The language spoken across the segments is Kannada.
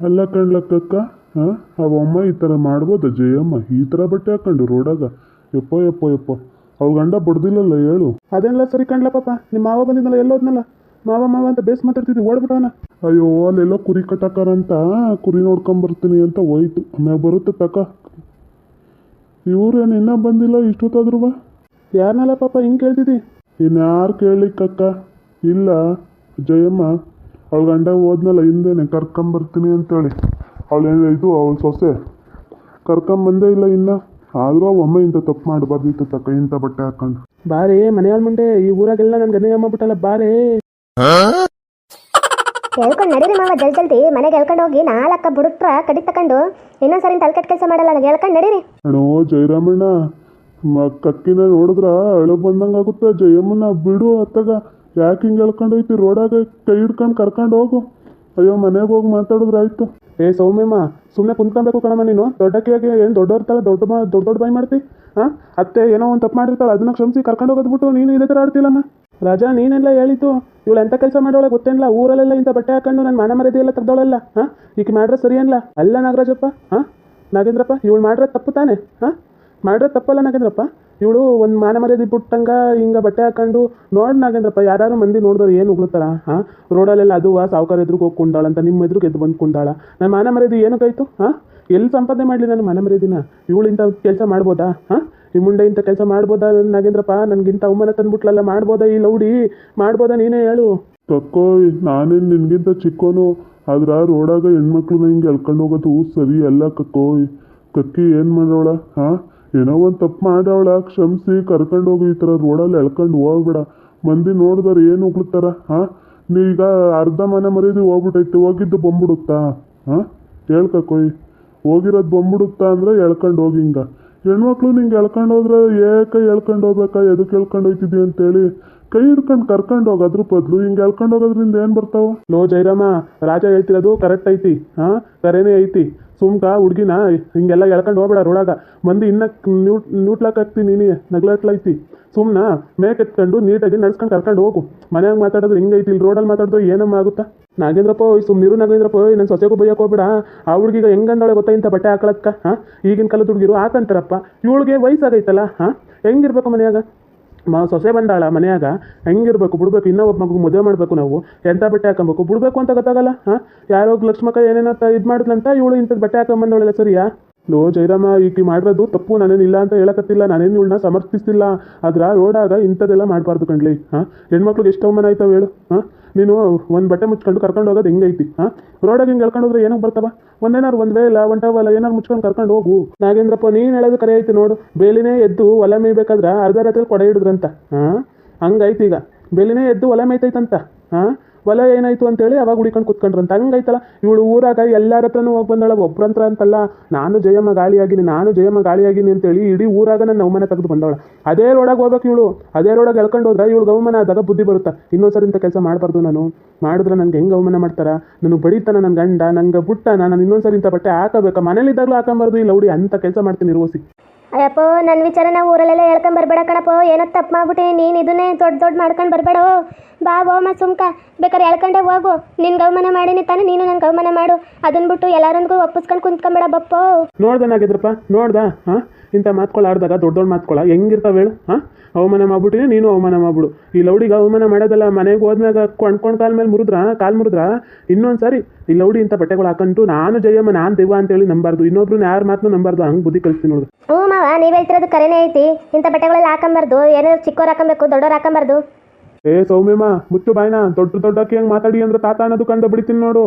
ಅಲ್ಲ ಕಣ್ಲಕ್ಕಕ್ಕ ಹಾಂ ಅವಮ್ಮ ಈ ಥರ ಮಾಡ್ಬೋದ? ಜಯಮ್ಮ ಈ ಥರ ಬಟ್ಟೆ ಹಾಕೊಂಡು ರೋಡಾಗ. ಯಪ್ಪ ಯಪ್ಪ ಯಪ್ಪ. ಅವ್ರ ಗಂಡ ಬಡ್ದಿಲ್ಲಲ್ಲ ಹೇಳು. ಅದೆಲ್ಲ ಸರಿ ಕಣ್ಲ ಪಾಪ. ನಿಮ್ಮ ಮಾವ ಬಂದಿದ್ದಲ್ಲ ಎಲ್ಲೋದ್ನಲ್ಲ? ಮಾವ ಮಾವ ಅಂತ ಬೇಸ್ ಮಾತಾಡ್ತಿದ್ವಿ ಓಡ್ಬಿಟ್ಟವನ? ಅಯ್ಯೋ ಅಲ್ಲೆಲ್ಲೋ ಕುರಿ ಕಟ್ಟಾಕಾರಂತ ಕುರಿ ನೋಡ್ಕೊಂಬರ್ತೀನಿ ಅಂತ ಹೋಯ್ತು. ಆಮ್ಯಾಗ ಬರುತ್ತೆ ತಕ. ಇವ್ರೇನು ಇನ್ನೂ ಬಂದಿಲ್ಲ ಇಷ್ಟೊತ್ತಾದ್ರೂ? ಬಾ ಯಾರನ್ನಲ್ಲ ಪಾಪ ಹಿಂಗೆ ಕೇಳ್ತಿದ್ದಿ? ಇನ್ಯಾರು ಕೇಳಲಿಕ್ಕಕ್ಕ ಇಲ್ಲ. ಜಯಮ್ಮ ಅವಳ ಗಂಡ ಹೋದ್ನಲ್ಲ ಹಿಂದೆನೆ ಕರ್ಕೊಂಬರ್ತೀನಿ ಅಂತೇಳಿ. ಅವಳು ಇದು ಅವಳು ಸೊಸೆ. ಕರ್ಕೊಂಬಂದೇ ಇಲ್ಲ ಇನ್ನ. ಆದರೂ ಒಮ್ಮೆ ಇಂಥ ತಪ್ಪು ಮಾಡಬಾರ್ದಿತ್ತು ತಕ್ಕ ಇಂಥ ಬಟ್ಟೆ ಹಾಕೊಂಡು. ಬಾರೇ ಮನೆಯಲ್ಲಿ ಮುಂದೆ ಈ ಊರಾಗೆಲ್ಲ ನನ್ಗೆ ಅಮ್ಮ ಬಿಟ್ಟಲ್ಲ ಬಾರೇ. ಹೇಳ್ಕೊಂಡು ನಡೀರಿ ಮಾವ ಜಲ್ ಜಲ್ದಿ. ಮನೆಗೆ ಹೇಳ್ಕೊಂಡು ಹೋಗಿ ನಾಲ್ಕ ಬುಡುಟ್ರ ಕಡಿ ತಕೊಂಡು ಇನ್ನೊಂದ್ಸರಿ ತಲೆಕೆಟ್ ಕೆಲಸ ಮಾಡಲ್ಲ ನನಗೆ ಹೇಳ್ಕೊಂಡು ನಡೀರಿ. ಅಣ್ಣೋ ಜಯರಾಮಣ್ಣ ಮ ಕಕ್ಕಿನ ನೋಡಿದ್ರ ಅಳು ಬಂದಂಗಾಗುತ್ತೆ ಜಯಮ್ಮನ ಬಿಡು ಅತ್ತಾಗ. ಯಾಕೆ ಹಿಂಗೆ ಹೇಳ್ಕೊಂಡು ಹೋಯ್ತಿ? ರೋಡಾಗ ಕೈ ಹಿಡ್ಕೊಂಡು ಕರ್ಕೊಂಡು ಹೋಗು. ಅಯ್ಯೋ, ಮನೆಗೆ ಹೋಗಿ ಮಾತಾಡಿದ್ರೆ ಆಯ್ತು. ಏ, ಸೌಮ್ಯಮ್ಮ ಸುಮ್ಮನೆ ಕುಂತ್ಕೊಬೇಕು ಕಣಮ್ಮ ನೀನು. ದೊಡ್ಡಕ್ಕಿಯಾಗಿ ಏನು ದೊಡ್ಡವ್ರ ದೊಡ್ಡ ಮಾ ದೊಡ್ಡ ದೊಡ್ಡ ಬಾಯಿ ಮಾಡ್ತಿ? ಹಾಂ ಅತ್ತೆ ಏನೋ ಒಂದು ತಪ್ಪು ಮಾಡಿರ್ತಾಳೆ, ಅದನ್ನ ಕ್ಷಮಿಸಿ ಕರ್ಕೊಂಡು ಹೋಗೋದ್ಬಿಟ್ಟು ನೀನು ಇದೇ ಥರ ಆಡ್ತಿಲ್ಲಮ್ಮ ರಾಜಾ, ನೀನೆಲ್ಲ ಹೇಳಿತು ಇವಳು ಎಂಥ ಕೆಲಸ ಮಾಡೋಳೆ ಗೊತ್ತೇನಿಲ್ಲ ಊರಲ್ಲೆಲ್ಲ ಇಂಥ ಬಟ್ಟೆ ಹಾಕೊಂಡು ನನ್ನ ಮಾನ ಮರ್ಯಾದೆ ಎಲ್ಲ ತೆಗ್ದವಳಲ್ಲ ಹಾಂ ಈಗ ಮಾಡ್ರೆ ಸರಿ ಅಲ್ಲ ಅಲ್ಲ ನಾಗರಾಜಪ್ಪ ಹಾಂ ನಾಗೇಂದ್ರಪ್ಪ, ಇವಳು ಮಾಡ್ರೆ ತಪ್ಪು ತಾನೆ ಹಾಂ ಮಾಡ್ರೆ ತಪ್ಪಲ್ಲ ನಾಗೇಂದ್ರಪ್ಪ? ಇವಳು ಒಂದು ಮಾನ ಮರ್ಯಾದೆ ಬಿಟ್ಟಂಗ ಹಿಂಗೆ ಬಟ್ಟೆ ಹಾಕೊಂಡು ನೋಡಿ ನಾಗೇಂದ್ರಪ್ಪ ಯಾರು ಮಂದಿ ನೋಡಿದ್ರು ಏನು ಉಗ್ಲತ್ತಾರ ಹಾಂ? ರೋಡಲ್ಲೆಲ್ಲ ಅದು ಸಾವುಕಾರ ಎದುರಿಗೆ ಹೋಗಿ ಕುಂಡಾಳಂತ ನಿಮ್ಮ ಎದುರಿಗೆ ಎದ್ದು ಬಂದು ಕುಂಡಾಳ. ನನ್ನ ಮಾನ ಮರ್ಯಾದೆ ಏನಕ್ಕಾಯ್ತು ಹಾಂ? ಎಲ್ಲಿ ಸಂಪಾದನೆ ಮಾಡಲಿ ನನ್ನ ಮಾನ ಮರ್ಯಾದಿನ? ಇವಳು ಇಂಥ ಕೆಲಸ ಮಾಡ್ಬೋದಾ, ಹಾಂ? ಈ ಮುಂಡೆ ಇಂಥ ಕೆಲಸ ಮಾಡ್ಬೋದಾ ನಾಗೇಂದ್ರಪ್ಪ? ನನಗಿಂತ ಅವಮಾನ ತಂದ್ಬಿಟ್ಲಲ್ಲ, ಮಾಡ್ಬೋದಾ ಈ ಲೌಡಿ? ಮಾಡ್ಬೋದಾ ನೀನೇ ಹೇಳು. ತಕ್ಕೋ, ನಾನೇನು ನಿನ್ಗಿಂತ ಚಿಕ್ಕೋನು, ಆದ್ರೆ ರೋಡಾಗ ಹೆಣ್ಮಕ್ಳು ಹಿಂಗೆ ಎಳ್ಕೊಂಡು ಹೋಗೋದು ಸರಿ ಅಲ್ಲ ಕಕ್ಕೋಯ್ ಕಕ್ಕಿ ಏನು ಮಾಡೋಳ ಹಾಂ? ಏನೋ ಒಂದು ತಪ್ಪು ಮಾಡವಳ ಕ್ಷಮಿಸಿ ಕರ್ಕೊಂಡು ಹೋಗಿ ಈ ಥರ ರೋಡಲ್ಲಿ ಎಳ್ಕೊಂಡು ಹೋಗ್ಬೇಡ. ಮಂದಿ ನೋಡಿದ್ರೆ ಏನು ಉಗ್ಲತ್ತಾರ ಹಾಂ? ಈಗ ಅರ್ಧ ಮನೆ ಮರೀದಿ ಹೋಗ್ಬಿಟ್ಟೈತಿ ಹೋಗಿದ್ದು ಬಂದ್ಬಿಡುತ್ತಾ? ಹಾಂ? ಹೇಳ್ಕೊಯ್ ಹೋಗಿರೋದು ಬಂದ್ಬಿಡುತ್ತಾ ಅಂದ್ರೆ ಎಳ್ಕೊಂಡು ಹೋಗಿ ಹಿಂಗೆ. ಹೆಣ್ಮಕ್ಳು ನಿಂಗೆ ಎಳ್ಕೊಂಡು ಹೋದ್ರೆ ಏಕೆ ಎಳ್ಕೊಂಡು ಹೋಗ್ಬೇಕಾ? ಎದಕ್ಕೆ ಎಳ್ಕೊಂಡು ಹೋಗ್ತಿದ್ದಿ ಅಂತೇಳಿ. ಕೈ ಹಿಡ್ಕೊಂಡು ಕರ್ಕೊಂಡು ಹೋಗಿ ಅದ್ರ ಬದಲು. ಹಿಂಗೆ ಎಳ್ಕೊಂಡು ಹೋಗೋದ್ರಿಂದ ಏನು ಬರ್ತಾವ? ಲೋ ಜೈರಾಮ ರಾಜ ಹೇಳ್ತಿರೋದು ಕರೆಕ್ಟ್ ಐತಿ, ಹಾಂ? ಕರೆನೇ ಐತಿ. ಸುಮ್ಕ ಹುಡುಗಿನ ಹಿಂಗೆಲ್ಲ ಎಳ್ಕೊಂಡು ಹೋಗ್ಬೇಡ ರೋಡಾಗ. ಮಂದಿ ಇನ್ನ ನ್ಯೂಟ್ ನ್ಯೂಟ್ಲಾಕತ್ತಿ ನೀನು ನಗ್ಲಾಟ್ಲೈತಿ ಸುಮ್ನ ಮೇಕೆತ್ಕೊಂಡು ನೀಟಾಗಿ ನಡ್ಸ್ಕೊಂಡು ಕರ್ಕೊಂಡು ಹೋಗು. ಮನ್ಯಾಗ ಮಾತಾಡಿದ್ರೆ ಐತಿ, ಇಲ್ಲಿ ರೋಡಲ್ಲಿ ಮಾತಾಡಿದ್ರೆ ಏನಮ್ಮ ಆಗುತ್ತಾ? ನಾಗೇಂದ್ರಪ್ಪ ಓಯ್ ಸುಮ್ನಿರು ನಾಗೇಂದ್ರಪ್ಪ ಓಯ್ ನನ್ನ ಸೊಸೆಗೂ ಬೈಯಕ್ಕೆ ಹೋಗ್ಬೇಡ. ಆ ಹುಡುಗಿಗ ಹೆಂಗಂದೊಳಗೆ ಗೊತ್ತಾ ಇಂಥ ಬಟ್ಟೆ ಹಾಕೊಳಕ್ಕ ಹಾಂ? ಈಗಿನ ಕಾಲದ ಹುಡುಗಿರು ಹಾಕಂತಾರಪ್ಪ. ಇವಳಿಗೆ ವಯಸ್ಸಾಗೈತಲ್ಲ, ಹಾಂ? ಹೆಂಗಿರ್ಬೇಕು ಮನ್ಯಾಗ? ಮ ಸೊಸೆ ಬಂದಾಳ ಮನೆಯಾಗ, ಹೆಂಗಿರ್ಬೇಕು, ಬಿಡ್ಬೇಕು, ಇನ್ನೊಬ್ಬ ಒಬ್ಬ ಮಗು ಮದುವೆ ಮಾಡಬೇಕು ನಾವು ಎಂಥ ಬಟ್ಟೆ ಹಾಕೊಬೇಕು, ಬಿಡ್ಬೇಕು ಅಂತ ಗೊತ್ತಾಗಲ್ಲ, ಹಾಂ? ಯಾರೋ ಲಕ್ಷ್ಮಕ್ಕ ಏನೇನೋ ಇದು ಮಾಡಿದ್ಲಂತ ಇವಳು ಇಂಥದ್ದು ಬಟ್ಟೆ ಹಾಕೊಂಬಂದವಳೆಲ್ಲ ಸರಿಯಾ? ಲೋ ಜೈರಾಮ ಈಕಿ ಮಾಡಿರೋದು ತಪ್ಪು, ನಾನೇನಿಲ್ಲ ಅಂತ ಹೇಳಕತ್ತಿಲ್ಲ, ನಾನೇನು ಇವಳನ್ನ ಸಮರ್ಥಿಸ್ತಿಲ್ಲ. ಆದ್ರೆ ರೋಡಾಗ ಇಂಥದ್ದೆಲ್ಲ ಮಾಡಬಾರ್ದು ಕಣ್ಲಿ, ಹಾಂ? ಹೆಣ್ಮಕ್ಳಿಗೆ ಎಷ್ಟು ಅವಮಾನ ಆಯ್ತಾವ ಹೇಳು, ಹಾಂ? ನೀನು ಒಂದು ಬಟ್ಟೆ ಮುಚ್ಕೊಂಡು ಕರ್ಕೊಂಡು ಹೋಗೋದು ಹೆಂಗೈತಿ, ಹಾಂ? ರೋಡಾಗ ಹಿಂಗೆ ಹೇಳ್ಕೊಂಡು ಹೋದ್ರೆ ಏನಕ್ಕೆ ಬರ್ತಾವ? ಒಂದೇನಾರು ಒಂದು ವೇಲ ಒಂಟವಲ್ಲ ಏನಾರು ಮುಚ್ಕೊಂಡು ಕರ್ಕೊಂಡು ಹೋಗು. ನಾಗೇಂದ್ರಪ್ಪ, ನೀನು ಹೇಳೋದು ಕರೆ ಐತಿ ನೋಡು. ಬೇಲಿನೇ ಎದ್ದು ಹೊಲ ಮೇಯ್ಬೇಕಾದ್ರೆ ಅರ್ಧ ರಾತ್ರಿ ಕೊಡೆ ಹಿಡಿದ್ರಂತ, ಹಾಂ? ಹಂಗೈತಿ ಈಗ. ಬೇಲಿನೇ ಎದ್ದು ಹೊಲ ಮೇಯ್ತೈತಂತ, ಹಾಂ? ಹೊಲ ಏನಾಯ್ತು ಅಂತೇಳಿ ಅವಾಗ ಹುಡಿಕೊಂಡು ಕುತ್ಕೊಂಡ್ರಂತ ಹಂಗೈತಲ್ಲ ಇವಳು ಊರಾಗ ಎಲ್ಲರ ಹತ್ರನೂ ಹೋಗಿ ಬಂದಾಳ ಒಬ್ಬರಂತ್ರ ಅಂತಲ್ಲ, ನಾನು ಜಯಮ್ಮ ಗಾಳಿಯಾಗಿನಿ, ನಾನು ಜಯಮ್ಮ ಗಾಳಿಯಾಗಿನಿ ಅಂತೇಳಿ ಇಡೀ ಊರಾಗ ನನ್ನ ಅವಮಾನ ತೆಗೆದು ಬಂದವಳ. ಅದೇ ರೋಡಾಗ ಹೋಗ್ಬೇಕು ಇವಳು. ಅದೇ ರೋಡಾಗ ಎಳ್ಕೊಂಡು ಹೋದ್ರೆ ಇವಳು ಅವಮಾನ ಆದಾಗ ಬುದ್ಧಿ ಬರುತ್ತಾ? ಇನ್ನೊಂದ್ಸರಿ ಇಂಥ ಕೆಲಸ ಮಾಡಬಾರ್ದು ನಾನು. ಮಾಡಿದ್ರೆ ನನಗೆ ಹೆಂಗೆ ಅವಮಾನ ಮಾಡ್ತಾರ? ನನಗೆ ಬಡಿತಾನ ನನ್ನ ಗಂಡ, ನಂಗೆ ಬುಟ್ಟ ನಾನು ಇನ್ನೊಂದ್ಸರಿ ಇಂಥ ಬಟ್ಟೆ ಹಾಕಬೇಕಾ? ಮನೇಲಿದ್ದಾಗಲೂ ಹಾಕೊಂಬಾರ್ದು. ಇಲ್ಲ ಲೌಡಿ ಅಂತ ಕೆಲಸ ಮಾಡ್ತೀನಿ ಇರುವಸಿ ಅಯ್ಯಪ್ಪೋ ನನ್ನ ವಿಚಾರ ನಾವು ಊರಲ್ಲೆಲ್ಲ ಹೇಳ್ಕೊಂಡ್ ಬರಬೇಡ ಕಣಪ್ಪೋ. ಏನೋ ತಪ್ಪು ಮಾಡ್ಬಿಟ್ಟೆ, ನೀನು ಇದನ್ನೇ ದೊಡ್ಡ ದೊಡ್ಡ ಮಾಡ್ಕೊಂಡು ಬರಬೇಡ. ಬಾ ಮ, ಸುಮ್ಕ. ಬೇಕಾದ್ರೆ ಹೇಳ್ಕೊಂಡೆ ಹೋಗು. ನಿನ್ಗೆ ಅವಮಾನ ಮಾಡೀನಿ ತಾನೆ, ನೀನು ನನಗೆ ಅವಮಾನ ಮಾಡು. ಅದನ್ನ ಬಿಟ್ಟು ಎಲ್ಲರೊಂದಿಗೂ ಒಪ್ಪಿಸ್ಕೊಂಡು ಕುಂತ್ಕೊಂಬೇಡ ಬಪ್ಪೋ. ನೋಡ್ದನಾಗಿದ್ರಪ್ಪ ನೋಡ್ದ, ಹಾಂ? ಇಂಥ ಮಾತ್ಕೊಳ್ಳಾಡ್ದಾಗ ದೊಡ್ಡ ದೊಡ್ಡ ಮಾತ್ಕೊಳ್ಳ ಹೆಂಗಿರ್ತಾವೆ ಹೇಳು, ಹಾಂ? ಅವಮಾನ ಮಾಡ್ಬಿಟ್ಟಿನಿ ನೀನು ಅವಮಾನ ಮಾಡ್ಬಿಡು. ಈ ಲೌಡಿಗೆ ಅವಮಾನ ಮಾಡೋದಲ್ಲ ಮನೆಗೆ ಹೋದ್ಮ್ಯಾಗ ಕೊಂಡ್ಕೊಂಡು ಕಾಲ ಮೇಲೆ ಮುರಿದ್ರ ಕಾಲು ಮುರಿದ್ರ? ಇನ್ನೊಂದು ಸಾರಿ ಈ ಲೌಡಿ ಇಂಥ ಬಟ್ಟೆಗಳು ಹಾಕೊಂಡು ನಾನು ಜಯಮ್ಮ ನಾನು ದೆವ್ವ ಅಂತೇಳಿ ನಂಬಾರ್ದು. ಇನ್ನೊಬ್ರು ಯಾರ ಮಾತನ್ನು ನಂಬಾರ್ದು ಹಂಗೆ ಬುದ್ಧಿ ಕಲಿಸ್ತೀನಿ ನೋಡು. ಹ್ಞೂ ಮಾವ ನೀವು ಹೇಳ್ತಿರೋದು ಕರೆನೇ ಐತಿ. ಇಂಥ ಬಟ್ಟೆಗಳೆಲ್ಲ ಹಾಕೊಂಬಾರ್ದು ಏನಾದ್ರು ಚಿಕ್ಕವ್ರು ಹಾಕೊಬೇಕು ದೊಡ್ಡವ್ರು ಹಾಕೊಂಬಾರ್ದು. ಏ ಸೌಮ್ಯಮ್ಮ ಮುಚ್ಚು ಬಾಯ್ನ ದೊಡ್ಡ ದೊಡ್ಡಕ್ಕೆ ಹೆಂಗೆ ಮಾತಾಡಿ ಅಂದ್ರೆ ತಾತ ಅನ್ನೋದು ಕಂಡು ಬಿಡ್ತೀನಿ ನೋಡು.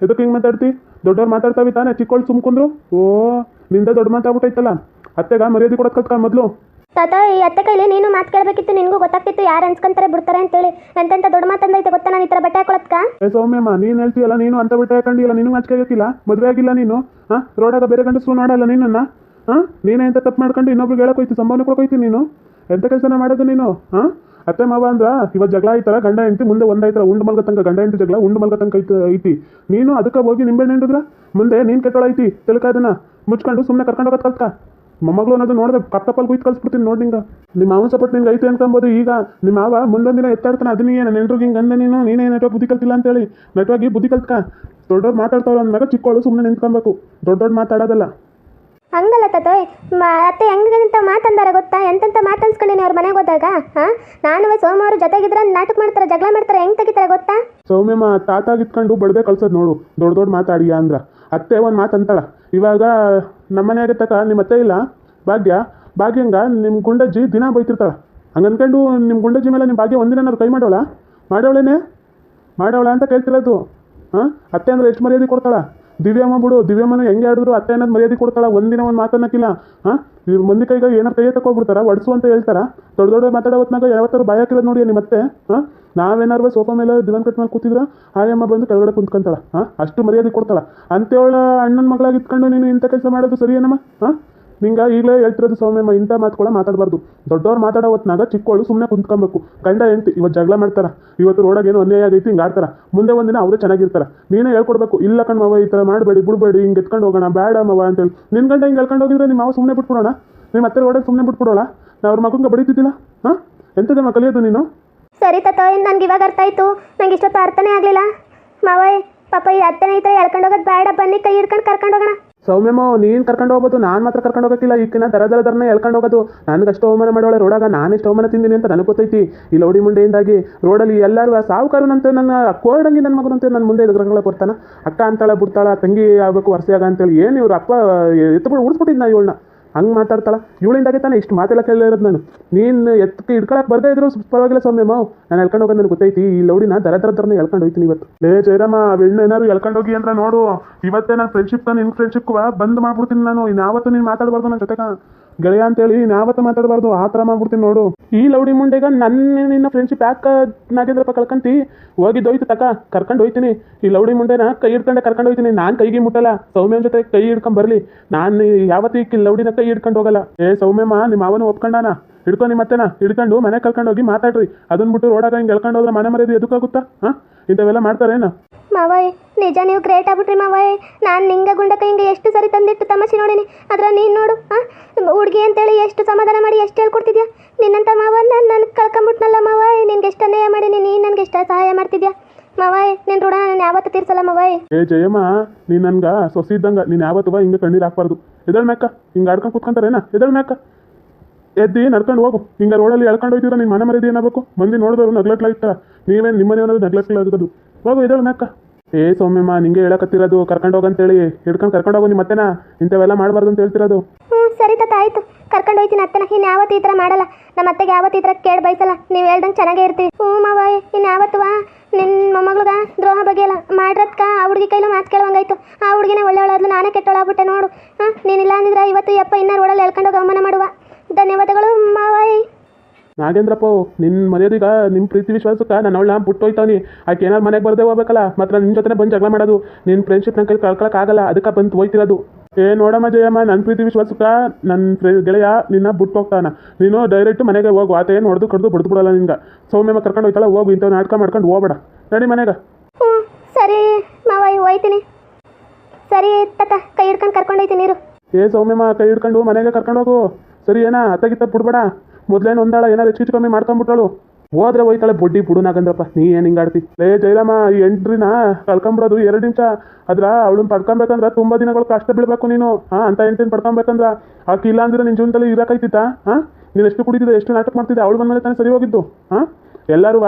ಎದಕ್ಕೆ ಹಿಂಗೆ ಮಾತಾಡ್ತಿ? ದೊಡ್ಡವ್ರು ಮಾತಾಡ್ತಾವಿ ತಾನೆ ಚಿಕ್ಕವಳು ಸುಮ್ಕೊಂಡ್ರು? ಓ ನಿಂದ ದೊಡ್ಡ ಮಾತಾಡ್ಬಿಟ್ಟೈತಲ್ಲ. ಅತ್ತೆಗ ಮರ್ಯಾದೆ ಕೊಡೋದು ಕಲ್ತ್ಕೊಂಡು ಮೊದಲು. ತಾತ, ಈ ಅತ್ತೆ ಕೈಲಿ ನೀನು ಮಾತು ಕೇಳಬೇಕಿತ್ತು, ನಿನಗೂ ಗೊತ್ತಾಗ್ತಿತ್ತು ಯಾರು ಅನ್ಸ್ಕೊಂತಾರೆ, ಬಿಡ್ತಾರೆ ಅಂತೇಳಿ. ಎಂತೆಂತ ದೊಡ್ಡ ಮಾತಂದೈತೆ ಗೊತ್ತಾ? ನಾನು ಈ ಥರ ಬಟ್ಟೆ ಹಾಕೊಳತ್ಕ? ಸೌಮ್ಯಮ್ಮ, ನೀನು ಹೇಳ್ತೀಯಲ್ಲ, ನೀನು ಅಂತ ಬಟ್ಟೆ ಹಾಕೊಂಡಿಲ್ಲ ಮಾತು ಆಗಿಲ್ಲ ಮದುವೆ ಆಗಿಲ್ಲ ನೀನು? ಹಾ? ರೋಡಾಗ ಬೇರೆ ಗಂಡಸರು ನೋಡಲ್ಲ ನೀನನ್ನ ಹಾ? ನೀನೇ ಎಂತ ತಪ್ಪು ಮಾಡ್ಕೊಂಡು ಇನ್ನೊಬ್ರಿಗೆ ಹೇಳಕ್ಕೋಯ್ತು ಸಂಬಂಧ ಕೊಡ್ಕೋಯ್ತಿ ನೀನು? ಎಂತ ಕೆಲಸನ ಮಾಡೋದು ನೀನು? ಹಾ? ಅತ್ತೆ ಮಾವ ಅಂದ್ರ ಇವತ್ತು ಜಗಳ ಐತರ ಗಂಡ ಹೆಂಡತಿ ಮುಂದೆ ಒಂದಾಯ್ತಲ್ಲ ಉಂಡು ಮಲ್ಗ ತನಕ, ಗಂಡ ಹೆಂಡತಿ ಜಗಳ, ಉಂಡು ಮಲ್ಗ ತನಕ ಐತಿ ಐತಿ. ನೀನು ಅದಕ್ಕೆ ಹೋಗಿ ನಿಂಬೆಹಣ್ಣು ಹಿಂಡಿದ್ರ? ಮುಂದೆ ನೀನು ಕೆಟ್ಟೋಳ ಐತಿ, ತಿಳ್ಕ ಅದನ್ನ. ಮುಚ್ಕೊಂಡು ಸುಮ್ಮನೆ ಕರ್ಕೊಂಡು ಹೋಗೋದು ಕಲ್ತ್ಕ. ಮೊಮ್ಮಗಳು ಅನ್ನೋದು ನೋಡಿದ್ರೆ ಕತ್ತಪ್ಪಲ್ಲಿ ಕುಯ್ತು ಕಳ್ಸ್ಬಿಡ್ತೀನಿ ನೋಡಿ ನಿಂಗೆ. ನಿಮ್ಮ ಮಾವನ ಸಪೋರ್ಟ್ ನಿಂಗೆ ಐತೆ ಅನ್ಕೊಂಬೋದು ಈಗ. ನಿಮ್ಮ ಮಾವ ಮುಂದೊಂದು ದಿನ ಎತ್ತಾಡ್ತಾನೆ ಅದನ್ನ ಏನು ನೆಂಟ್ರಿಗೆ ಹಿಂಗೆ ಅಂದೆ ನೀನು ನೀನೇ ನೆಟ್ವರ್ಕ್ ಬುದ್ಧಿ ಕಲ್ತಿಲ್ಲ ಅಂತೇಳಿ. ನೆಟ್ವಾಗಿ ಬುದ್ಧಿ ಕಲ್ತ್ಕ. ದೊಡ್ಡವ್ರು ಮಾತಾಡ್ತಾವ್ರ ಅಂದಾಗ ಚಿಕ್ಕವಳು ಸುಮ್ಮನೆ ನಿಂತ್ಕೊಬೇಕು. ದೊಡ್ಡ ದೊಡ್ಡ ಮಾತಾಡೋದಲ್ಲ. ಹಂಗಲ್ಲ ತತೋಯ್. ಅತ್ತೆ ಹೆಂಗಂತ ಮಾತಂದಾರ ಗೊತ್ತಾ? ಎಂತೆಂತ ಮಾತನ್ಸ್ಕೊಂಡಿನಿ ಅವ್ರ ಮನೆಗೆ ಹೋದಾಗ ಹಾಂ ನಾನು ಸೋಮವಾರ ಜೊತೆಗಿದ್ರೆ ನಾಟಕ ಮಾಡ್ತಾರೆ ಜಗಳ ಮಾಡ್ತಾರೆ ಹೆಂಗ್ ತೆಗಿತಾರೆ ಗೊತ್ತಾ? ಸೌಮ್ಯಮ್ಮ ತಾತ ಬಡದೆ ಕಳ್ಸೋದು ನೋಡು. ದೊಡ್ಡ ದೊಡ್ಡ ಮಾತಾಡಿಯಾ ಅಂದ್ರ. ಅತ್ತೆ ಒಂದು ಮಾತು ಅಂತಾಳ. ಇವಾಗ ನಮ್ಮನೆಯಾಗ ತಕ ನಿಮ್ಮ ಅತ್ತೆ ಇಲ್ಲ, ಭಾಗ್ಯ, ಭಾಗ್ಯಂಗ, ನಿಮ್ಮ ಗುಂಡಜ್ಜಿ ದಿನ ಬೈತಿರ್ತಾಳೆ. ಹಂಗೆ ಅನ್ಕೊಂಡು ನಿಮ್ಮ ಗುಂಡಜ್ಜಿ ಮೇಲೆ ನಿಮ್ಮ ಭಾಗ್ಯ ಒಂದಿನ ಕೈ ಮಾಡೋಳ? ಮಾಡೋಳೇನೆ? ಮಾಡೋಳ ಅಂತ ಕೇಳ್ತಿರೋದು. ಹಾಂ? ಅತ್ತೆ ಅಂದ್ರೆ ಎಷ್ಟು ಮರ್ಯಾದೆ ಕೊಡ್ತಾಳ? ದಿವ್ಯಮ್ಮ ಬಿಡು, ದಿವ್ಯಮ್ಮನ ಹೆಂಗೆ ಆಡಿದ್ರು ಅತ್ತೆ ಅನ್ನೋದು ಮರ್ಯಾದೆ ಕೊಡ್ತಾಳ, ಒಂದಿನ ಒಂದು ಮಾತನ್ನಕ್ಕಿಲ್ಲ ಹಾಂ? ಮಂದಿ ಕೈಗೆ ಏನಾರು ಕೈ ತಗೋಬಿಡ್ತಾರ ಒಡಿಸು ಅಂತ ಹೇಳ್ತಾರ? ದೊಡ್ಡ ದೊಡ್ಡ ಮಾತಾಡೋ ಹೊತ್ನಾಗ ಯಾವತ್ತಾರು ಭಯ ಹಾಕಿರೋದು ನೋಡಿ ನಿಮ್ಮ ಮತ್ತೆ, ಹಾಂ? ನಾವೇನಾರು ಸೋಫಾ ಮೇಲೆ ದಿವನ್ ಕಟ್ ಮೇಲೆ ಕೂತಿದ್ರ ಅಮ್ಮ ಬಂದು ಕೆಳಗಡೆ ಕುಂತ್ಕೊಂತಾಳ, ಹಾಂ? ಅಷ್ಟು ಮರ್ಯಾದೆ ಕೊಡ್ತಾಳ. ಅಂತೇಳ ಅಣ್ಣನ ಮಗಳಾಗಿ ಇಟ್ಕೊಂಡು ನೀನು ಇಂಥ ಕೆಲಸ ಮಾಡೋದು ಸರಿಯೇನಮ್ಮ, ಹಾಂ? ನಿಂಗೆ ಈಗಲೇ ಹೇಳ್ತಿರೋದು ಸೌಮ್ಯಮ್ಮ, ಇಂಥ ಮಾತುಗಳ ಮಾತಾಡಬಾರ್ದು. ದೊಡ್ಡವ್ರು ಮಾತಾಡೋ ಹೊತ್ನಾಗ ಚಿಕ್ಕವಳು ಸುಮ್ಮನೆ ಕುಂತ್ಕೊಬೇಕು. ಗಂಡ, ಹೆಂಡ್ತಿ ಇವತ್ತು ಜಗಳ ಮಾಡ್ತಾರ. ಇವತ್ತು ರೋಡಾಗ ಏನೋ ಅನ್ಯಾಯ ಆಗೈತಿ, ಹಿಂಗೆ ಆಡ್ತಾರ. ಮುಂದೆ ಒಂದಿನ ಅವರು ಚೆನ್ನಾಗಿರ್ತಾರೆ. ನೀನೇ ಹೇಳ್ಕೊಡ್ಬೇಕು, ಇಲ್ಲ ಕಣ್ಮವ ಈ ಥರ ಮಾಡಬೇಡಿ, ಬಿಡಬೇಡಿ, ಹಿಂಗೆ ಎತ್ಕೊಂಡು ಹೋಗೋಣ ಬೇಡ ಮಾವ ಅಂತೇಳಿ. ನಿನ್ನ ಗಂಡ ಹಿಂಗೆ ಹೇಳ್ಕೊಂಡು ಹೋಗಿದ್ರೆ ನಿಮ್ಮ ಮಾವ ಸುಮ್ಮನೆ ಬಿಟ್ಬಿಡೋಣ? ನಿಮ್ಮ ಮತ್ತೆ ರೋಡಲ್ಲಿ ಸುಮ್ಮನೆ ಬಿಟ್ಬಿಡೋಣ ನಾ ಅವ್ರ ಮಗಂಗೆ ಬಡಿತಿದ್ದಿಲ್ಲ? ಹಾಂ? ಎಂಥದಮ್ಮ ಕಲಿಯೋದು ನೀನು? ಸರಿ ತತೋಯ್ ನನ್ಗೆ ಇವಾಗ ಅರ್ಥ ಆಯ್ತು. ನಂಗೆ ಇಷ್ಟೊತ್ತು ಅರ್ಥನೇ ಆಗಲಿಲ್ಲ. ಮಾವ, ಪಾಪ ಈ ಅತ್ತೆನ ಈ ಥರ ಎಳ್ಕೊಂಡು ಹೋಗೋದು ಬೇಡ ಬನ್ನಿ, ಕೈ ಹಿಡ್ಕೊಂಡು ಕರ್ಕೊಂಡು ಹೋಗೋಣ. ಸೌಮ್ಯಮ್ಮ, ನೀನು ಕರ್ಕೊಂಡು ಹೋಗೋದು ನಾನು ಮಾತ್ರ ಕರ್ಕೊಂಡು ಹೋಗೋಕ್ಕಿಲ್ಲ ಈಕಿನ ದರ ದರ ದರನ ಎಳ್ಕೊಂಡು ಹೋಗೋದು. ನನಗೆ ಅಷ್ಟು ಅವಮಾನ ಮಾಡೋಳೆ ರೋಡಾಗ, ನಾನು ಎಷ್ಟು ಅವಮಾನ ತಿಂದಿನಿ ಅಂತ ನನಗೆ ಗೊತ್ತೈತಿ. ಈ ಲೌಡಿ ಮುಂಡೆಯಿಂದಾಗಿ ರೋಡಲ್ಲಿ ಎಲ್ಲರೂ ಆ ಸಾವುಕಾರನಂತೆ ನನ್ನ ಕೋರ್ಡಂಗಿ ನನ್ನ ಮಗನಂತೆ ನನ್ನ ಮುಂದೆ ಎದುರುಗಳ ಬರ್ತಾನ ಅಕ್ಕ ಅಂತಾಳ, ಬಿಡ್ತಾಳ, ತಂಗಿ ಆಗ್ಬೇಕು ವರ್ಷಾಗ ಅಂತೇಳಿ ಏನು ಇವ್ರ ಅಪ್ಪ, ಎತ್ಬಿಟ್ಟು ಉಳಿಸ್ಬಿಟ್ಟಿದ್ದು ನಾ ಇವಳನ್ನ. ಹಂಗೆ ಮಾತಾಡ್ತಾಳ? ಇವಳಿಂದಾಗೆ ತಾನೇ ಇಷ್ಟು ಮಾತೆಲ್ಲ ಕೇಳಿರೋದು ನಾನು. ನೀನು ಎತ್ತಕ್ಕೆ ಹಿಡ್ಕೊಳಕ್ಕೆ ಬರ್ದೇ ಇದ್ರು ಪರವಾಗಿಲ್ಲ ಸೌಮ್ಯಮ್ಮ ನಾನು ಎಳ್ಕೊಂಡು ಹೋಗೋದು ನನಗೆ ಗೊತ್ತೈತಿ. ಈ ಲೌಡಿನ ದರ ದರ ದರನೇ ಎಳ್ಕೊಂಡು ಹೋಯ್ತೀನಿ ಇವತ್ತು. ಲೇ ಜಯರಾಮ ಅವಳನ್ನ ಏನಾದ್ರು ಎಳ್ಕೊಂಡು ಹೋಗಿ ಅಂದ್ರೆ ನೋಡು. ಇವತ್ತೇ ನಾನು ಫ್ರೆಂಡ್ಶಿಪ್ ನಿನ್ನ ಫ್ರೆಂಡ್ಶಿಪ್ ಬಂದ್ ಮಾಡ್ಬಿಡ್ತೀನಿ ನಾನು. ಇನ್ಯಾವತ್ತು ನೀನು ಮಾತಾಡಬಾರ್ದು ನನ್ನ ಜೊತೆಗ. ಗೆಳೆಯ ಅಂತೇಳಿ ನಾವತ್ತ ಮಾತಾಡಬಾರ್ದು, ಆ ಥರ ಮಾಡ್ಬಿಡ್ತೀನಿ ನೋಡು. ಈ ಲೌಡಿ ಮುಂಡೆಗ ನನ್ನ ನಿನ್ನ ಫ್ರೆಂಡ್ಶಿಪ್ ಯಾಕೆ ನಾಗೇಂದ್ರಪ್ಪ ಕಳ್ಕಂತಿ? ಹೋಗಿದ್ದೋಯ್ತು ತಕ, ಕರ್ಕೊಂಡು ಹೋಯ್ತೀನಿ. ಈ ಲೌಡಿ ಮುಂಡೆನ ಕೈ ಹಿಡ್ಕೊಂಡೆ ಕರ್ಕೊಂಡು ಹೋಯ್ತೀನಿ. ನಾನು ಕೈಗೆ ಮುಟ್ಟಲ್ಲ. ಸೌಮ್ಯನ ಜೊತೆ ಕೈ ಹಿಡ್ಕೊಂಡ್ ಬರಲಿ. ನಾನು ಯಾವತ್ತಿ ಲೌಡಿನ ಕೈ ಹಿಡ್ಕೊಂಡು ಹೋಗಲ್ಲ. ಏ ಸೌಮ್ಯಮ್ಮ ನಿಮ್ಮ ಅವನು ಒಪ್ಕೊಂಡಾನ? ಹಿಡ್ಕೊ ನಿಮ್ಮ ಮತ್ತೆನ? ಹಿಡ್ಕೊಂಡು ಮನೆ ಕರ್ಕೊಂಡು ಹೋಗಿ ಮಾತಾಡ್ರಿ. ಅದನ್ನ ಬಿಟ್ಟು ರೋಡಾಗ ಹಿಂಗೆ ಎಳ್ಕೊಂಡು ಹೋದ್ರೆ ಮನೆ ಮರ್ಯಾದೆ ಎದಕ್ಕಾಗುತ್ತಾ? ಹಾಂ? ಇಂಥವೆಲ್ಲ ಮಾಡ್ತಾರೇನ ಮಾವಯ್ ನಿಜ ನೀವು ಗ್ರೇಟ್ ಆಗ್ಬಿಟ್ರಿ ಮಾವಯ್ ನಾನು ನಿಂಗ ಗುಂಡಕ ಹಿಂಗೆ ಎಷ್ಟು ಸರಿ ತಂದಿಟ್ಟು ತಮಾಷೆ ನೋಡೀನಿ. ಅದ್ರ ನೀನು ನೋಡು ಹಾಂ? ಹುಡುಗಿ ಅಂತೇಳಿ ಎಷ್ಟು ಸಮಾಧಾನ ಮಾಡಿ ಎಷ್ಟು ಹೇಳ್ಕೊಡ್ತಿದ್ಯಾ? ನಿನ್ನಂತ ಮಾವ ನಾನು ನನಗೆ ಕಳ್ಕೊಂಬಿಟ್ನಲ್ಲ ಮಾವಯ್ ನಿನ್ಗೆ ಎಷ್ಟು ಅನ್ಯಾಯ ಮಾಡೀನಿ ನೀನು ನನಗೆ ಎಷ್ಟು ಸಹಾಯ ಮಾಡ್ತಿದ್ಯಾ? ಮಾವಯ್ ನಿನ್ನ ಋಣ ನಾನು ಯಾವತ್ತು ತೀರ್ಸಲ್ಲ ಮಾವಯ್ ಏ ಜಯಮ್ಮ ನೀನು ನನ್ಗೆ ಸೊಸಿ ಇದ್ದಂಗೆ ನೀನು ಯಾವತ್ತೂ ಹಿಂಗೆ ಕಣ್ಣೀರು ಹಾಕ್ಬಾರ್ದು. ಎದಳ್ ಮ್ಯಾಕ. ಹಿಂಗೆ ಆಡ್ಕೊಂಡು ಕೂತ್ಕೊಂತಾರೇನ? ಎದಳ್ ಮ್ಯಾಕ. ಎದ್ದಿ ನಡ್ಕೊಂಡು ಹೋಗು. ಹಿಂಗೆ ರೋಡಲ್ಲಿ ಎಳ್ಕೊಂಡು ಹೋಗ್ತೀರ ನಿಮ್ಮ ಮನೆ ಮರದಿ ಏನಾಗಬೇಕು? ಮಂದಿ ನೋಡಿದವರು ನಗ್ಲಟ್ಲ ಇರ್ತಾರ ನೀವೇನು ನಿಮ್ಮ ಏನಾದ್ರು ನಗ್ಲಟ್ಲಾಗದು ಹೋಗು ಇದೇಳು ನಕ್ಕ. ಏ ಸೌಮ್ಯಮ್ಮ, ನಿಂಗೆ ಹೇಳಕತ್ತಿರೋದು ಕರ್ಕೊಂಡು ಹೋಗಂತೇಳಿ ಹಿಡ್ಕೊಂಡು ಕರ್ಕೊಂಡು ಹೋಗು ನಿಮ್ಮ ಅತ್ತೆನ. ಇಂಥವೆಲ್ಲ ಮಾಡಬಾರ್ದು ಅಂತ ಹೇಳ್ತಿರೋದು. ಹ್ಞೂ ಸರಿ ತಾತ, ಆಯಿತು. ಕರ್ಕೊಂಡು ಹೋಯ್ತೀನಿ ಅತ್ತನ. ಇನ್ನು ಯಾವತ್ತು ಈ ಥರ ಮಾಡಲ್ಲ. ನಮ್ಮ ಅತ್ತೆಗೆ ಯಾವತ್ತು ಈ ಥರ ಕೇಳಿ ಬಯಸಲ್ಲ. ನೀವು ಹೇಳ್ದಂಗೆ ಚೆನ್ನಾಗೇ ಇರ್ತೀವಿ. ಹ್ಞೂ ಮಾವ ಇನ್ನು ವಾ. ನಿನ್ನ ಮೊಮ್ಮಗಳಿಗೆ ದ್ರೋಹ ಬಗೆಯಲ್ಲ ಮಾಡ್ರದ್ಕ ಆ ಹುಡುಗಿ ಕೈಲೂ ಮಾತು ಕೇಳುವಂಗಾಯ್ತು. ಆ ಹುಡುಗಿನ ಒಳ್ಳೆಯವಳಾದ್ಲು ನಾನೇ ಕೆಟ್ಟೋಳಾಗ್ಬಿಟ್ಟೆ ನೋಡು. ಹಾಂ, ನೀನಿಲ್ಲ ಅಂದಿದ್ರೆ ಇವತ್ತು ಯಪ್ಪ ಇನ್ನ ರೋಡಲ್ಲಿ ಎಳ್ಕೊಂಡು ಗಮನ ಮಾಡುವ. ಧನ್ಯವಾದಗಳು ಮಾವಾಯಿ ನಾಗೇಂದ್ರಪ್ಪ ನಿನ್ನ ಮರ್ಯಾದಿಗ ನಿಮ್ಮ ಪ್ರೀತಿ ವಿಶ್ವಾಸಕ್ಕೆ ನಾನು ಅವಳ ಬಿಟ್ಟೋಯ್ತಾವನಿ ಆಕೆ ಏನಾರು ಮನೆಗೆ ಬರದೇ ಹೋಗ್ಬೇಕಲ್ಲ ಮಾತ್ರ ನಿನ್ನ ಜೊತೆ ಬಂದು ಜಗಳ ಮಾಡೋದು. ನಿನ್ನ ಫ್ರೆಂಡ್ಶಿಪ್ ನನ್ನ ಕೈ ಕಳ್ಕೊಳಕ್ಕಾಗಲ್ಲ ಅದಕ್ಕೆ ಬಂದು ಹೋಯ್ತಿರೋದು. ಏ ನೋಡಮ್ಮ ಜಯಮ್ಮ ನನ್ನ ಪ್ರೀತಿ ವಿಶ್ವಾಸಕ್ಕೆ ನನ್ನ ಫ್ರೆ ಗೆಳೆಯ ನಿನ್ನ ಬಿಟ್ಟು ಹೋಗ್ತಾನ ನೀನು ಡೈರೆಕ್ಟ್ ಮನೆಗೆ ಹೋಗು ಆತ ಏನು ಹೊಡೆದು ಕಡ್ದು ಬಡ್ದು ಬಿಡಲ್ಲ ನಿನ್ಗೆ. ಸೌಮ್ಯಮ್ಮ ಕರ್ಕೊಂಡು ಹೋಯ್ತಾಳ ಹೋಗು ಇಂಥವ್ ನಾಟಕ ಮಾಡ್ಕೊಂಡು ಹೋಗ್ಬೇಡ. ನಡಿ ಮನೆಗೆ. ಹ್ಞೂ ಸರಿ ಮಾವಾಯಿ ಹೋಯ್ತೀನಿ. ಸರಿ ತಕ್ಕ ಕೈ ಹಿಡ್ಕೊಂಡು ಕರ್ಕೊಂಡು ಹೋಯ್ತೀನಿ ನೀರು ಏ ಸೌಮ್ಯಮ್ಮ ಕೈ ಹಿಡ್ಕೊಂಡು ಮನೆಗೆ ಕರ್ಕೊಂಡು ಹೋಗು. ಸರಿ ಏನಾ ಅತ್ತಗಿತ್ತ ಬಿಡ್ಬೇಡ. ಮೊದ್ಲೇನು ಒಂದಾಳ ಏನಾರು ಹೆಚ್ಚು ಹೆಚ್ಚು ಕಮ್ಮಿ ಮಾಡ್ಕೊಂಬಿಟ್ಟಾಳು. ಹೋದ್ರೆ ಹೋಯ್ತಾಳೆ ಬೊಡ್ಡಿ ಬುಡು ನಾಗಂದ್ರಪ್ಪ. ನೀ ಏನು ಹಿಂಗಾಡ್ತಿ ಲೇ ಜೈಲಮ್ಮ ಈ ಎಂಟ್ರಿನ ಕಳ್ಕೊಂಬಿಡೋದು ಎರಡು ನಿಮಿಷ. ಅದ್ರ ಅವಳನ್ನ ಪಡ್ಕೊಬೇಕಂದ್ರ ತುಂಬ ದಿನಗಳು ಕಷ್ಟ ಬಿಡಬೇಕು ನೀನು. ಹಾಂ ಅಂತ ಎಂಟಿನ ಪಡ್ಕೊಬೇಕಂದ್ರ. ಆಕೆ ಇಲ್ಲ ಅಂದ್ರೆ ನಿನ್ನ ಜೀವನದಲ್ಲಿ ಇರೋಕೈತಿತ್ತಾ ಹಾಂ ನೀನು ಎಷ್ಟು ಕುಡಿತಿದ್ದೆ, ಎಷ್ಟು ನಾಟಕ ಮಾಡ್ತಿದ್ದೆ, ಅವಳು ಬಂದ್ಮೇಲೆ ತಾನೇ ಸರಿ ಹೋಗಿದ್ದು. ಹಾಂ ಎಲ್ಲರೂ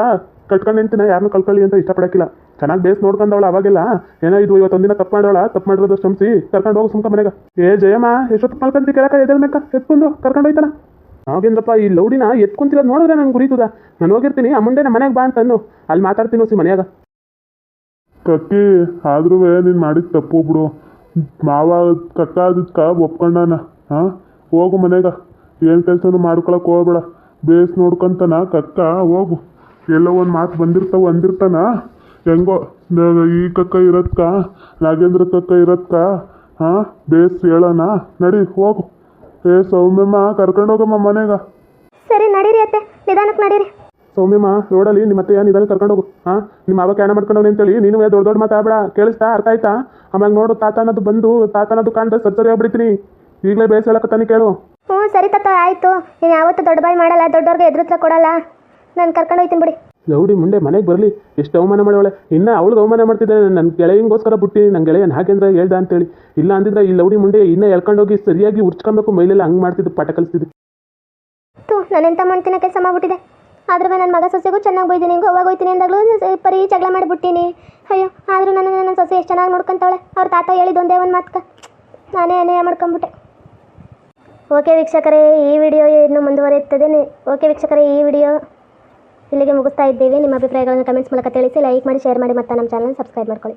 ಕಟ್ಕೊಂಡು ನಿಂತಿನ ಯಾರನ್ನೂ ಕಳ್ಕೊಳ್ಳಿ ಅಂತ ಇಷ್ಟಪಡಕ್ಕಿಲ್ಲ. ಚೆನ್ನಾಗಿ ಬೇಸ್ ನೋಡ್ಕೊಂಡವಳ ಅವಾಗೆಲ್ಲ. ಏನೋ ಇದು ಇವತ್ತೊಂದಿನ ತಪ್ಪು ಮಾಡೋಳ, ತಪ್ಪು ಮಾಡಿರೋದು ಶ್ರಮಿಸಿ ಕರ್ಕೊಂಡು ಹೋಗು ಸುಮ್ಕ ಮನೆಗೆ. ಏ ಜಯಮ್ಮ ಎಷ್ಟೊತ್ತು ಮಲ್ಕೊಂತಿ ಕೆಳಕ ಎದ್ದೇಳ್ಬೇಕ ಎತ್ಕೊಂಡು ಕರ್ಕೊಂಡು ಹೋಯ್ತಾನ ನಾಗೇಂದ್ರಪ್ಪ, ಈ ಲೌಡಿನ ಎತ್ಕೊಂತಿರೋದು ನೋಡಿದ್ರೆ ನನ್ಗೆ ಗುರಿತದ ನಾನು ಹೋಗಿರ್ತೀನಿ, ಆ ಮನೆಗೆ ಬಾ ಅಂತ ಅನ್ನು ಅಲ್ಲಿ ಮಾತಾಡ್ತೀನಿ ಸಿ ಮನೆಯಾಗ. ಕಕ್ಕಿ ಆದ್ರೂ ನೀನು ಮಾಡಿದ ತಪ್ಪು ಬಿಡು. ಮಾವ ಕಕ್ಕ ಅದಕ್ಕ ಒಪ್ಕೊಂಡಾನ ಹಾ ಹೋಗು ಮನೆಗ. ಏನು ಕೆಲಸನೂ ಮಾಡ್ಕೊಳಕ್ಕೆ ಹೋಗ್ಬೇಡ. ಬೇಸ್ ನೋಡ್ಕೊಂತನ ಕಕ್ಕ, ಹೋಗು. ಎಲ್ಲೋ ಒಂದು ಮಾತು ಬಂದಿರ್ತಾವ ಅಂದಿರ್ತಾನ? ಹೆಂಗೋ ಈ ಕಕ್ಕ ಇರತ್ಕ? ನಾಗೇಂದ್ರ ಕಕ್ಕ ಇರತ್ಕ? ಹಾಂ ಬೇಸ್ ಹೇಳೋಣ? ನಡಿ ಹೋಗು. ಏ ಸೌಮ್ಯಮ್ಮ ಕರ್ಕೊಂಡು ಹೋಗಮ್ಮ ಮನೆಗ. ಸರಿ ನಡೀರಿ ಅತ್ತೆ. ನಿಧಾನಕ್ಕೆ ನಡೀರಿ. ಸೌಮ್ಯಮ್ಮ ರೋಡಲ್ಲಿ ನಿಮ್ಮ ಮತ್ತೆ ನಿಧಾನ ಕರ್ಕೊಂಡು ಹೋಗು. ಹಾಂ ನಿಮ್ಮ ಅವಾಗ ಕ್ಯಾಣ ಮಾಡ್ಕೊಂಡು ಹೋಗಿ ಅಂತೇಳಿ ನೀನು ದೊಡ್ಡ ದೊಡ್ಡ ಮಾತಾಡ್ಬೇಡ ಕೇಳಿಸ್ತಾ ಅರ್ಥ ಆಯ್ತಾ? ಆಮೇಲೆ ನೋಡು ತಾತ ಅನ್ನೋದು ಬಂದು ತಾತ ಅನ್ನೋದು ಕಾಣ್ದ ಸರಿ ಆಗ್ಬಿಡ್ತೀನಿ. ಈಗಲೇ ಬೇಸ್ ಹೇಳಕತ್ತಾನೆ ಕೇಳು. ಹ್ಞೂ ಸರಿ ತಾತ ಆಯಿತು. ನೀನು ಯಾವತ್ತೂ ದೊಡ್ಡ ಬಾಯಿ ಮಾಡಲ್ಲ ದೊಡ್ಡವ್ರಿಗೆ ಎದುರುತ್ರ ಕೊಡಲ್ಲ. ನಾನು ಕರ್ಕೊಂಡು ಹೋಯ್ತೀನಿ ಬಿಡಿ ಲೌಡಿ ಮುಂಡೆ ಮನೆಗೆ ಬರಲಿ. ಎಷ್ಟು ಅವಮಾನ ಮಾಡೋಳೆ ಇನ್ನೂ ಅವಳಿಗೆ ಅವಮಾನ ಮಾಡ್ತಿದ್ದಾಳೆ. ನನ್ನ ಗೆಳೆಯಂಗೋಸ್ಕರ ಬಿಟ್ಟಿ ನನ್ನ ಗೆಳೆಯನ್ ಹಾಗೆಂದ್ರೆ ಹೇಳ್ದ ಅಂತೇಳಿ. ಇಲ್ಲ ಅಂದಿದ್ರೆ ಈ ಲೌಡಿ ಮುಂಡೆ ಇನ್ನೂ ಎಳ್ಕೊಂಡೋಗಿ ಸರಿಯಾಗಿ ಉರ್ಚ್ಕೊಬೇಕು. ಮೈಲೆಲ್ಲ ಹಂಗೆ ಮಾಡ್ತಿದ್ದು ಪಾಠ ಕಲಿಸ್ತಿದ್ದು. ತು ನಾನೆಂತ ಮಾಡ್ತೀನಿ ಕೆಲಸ ಮಾಡ್ಬಿಟ್ಟಿದೆ. ಆದ್ರೂ ನನ್ನ ಮಗ ಸೊಸೆಗೂ ಚೆನ್ನಾಗಿ ಬೈದಿನಿ. ಗೋವಾಗ ಹೋಗ್ತೀನಿ ಅಂದಾಗಲೂ ಪರಿ ಜಗಳ ಮಾಡಿಬಿಟ್ಟಿನಿ. ಅಯ್ಯೋ ಆದರೂ ನನ್ನ ನನ್ನ ಸೊಸೆ ಎಷ್ಟು ಚೆನ್ನಾಗಿ ನೋಡ್ಕೊಂತಾವಳೆ. ಅವ್ರ ತಾತ ಹೇಳಿದ ಒಂದೇ ಒಂದು ಮಾತ್ಕ. ನಾನೇ ಅನ್ಯಾಯ ಮಾಡ್ಕೊಂಬಿಟ್ಟೆ. ಓಕೆ ವೀಕ್ಷಕರೇ ಈ ವಿಡಿಯೋ ಇನ್ನು ಮುಂದುವರಿಯುತ್ತದೆ. ಓಕೆ ವೀಕ್ಷಕರೇ ಈ ವಿಡಿಯೋ ಇಲ್ಲಿಗೆ ಮುಗಿಸ್ತಾ ಇದ್ದೀವಿ. ನಿಮ್ಮ ಅಭಿಪ್ರಾಯಗಳನ್ನು ಕಮೆಂಟ್ಸ್ ಮೂಲಕ ತಿಳಿಸಿ ಲೈಕ್ ಮಾಡಿ ಶೇರ್ ಮಾಡಿ, ಮತ್ತು ನಮ್ಮ ಚಾನಲ್ ಸಬ್ಸ್ಕ್ರೈಬ್ ಮಾಡ್ಕೊಳ್ಳಿ.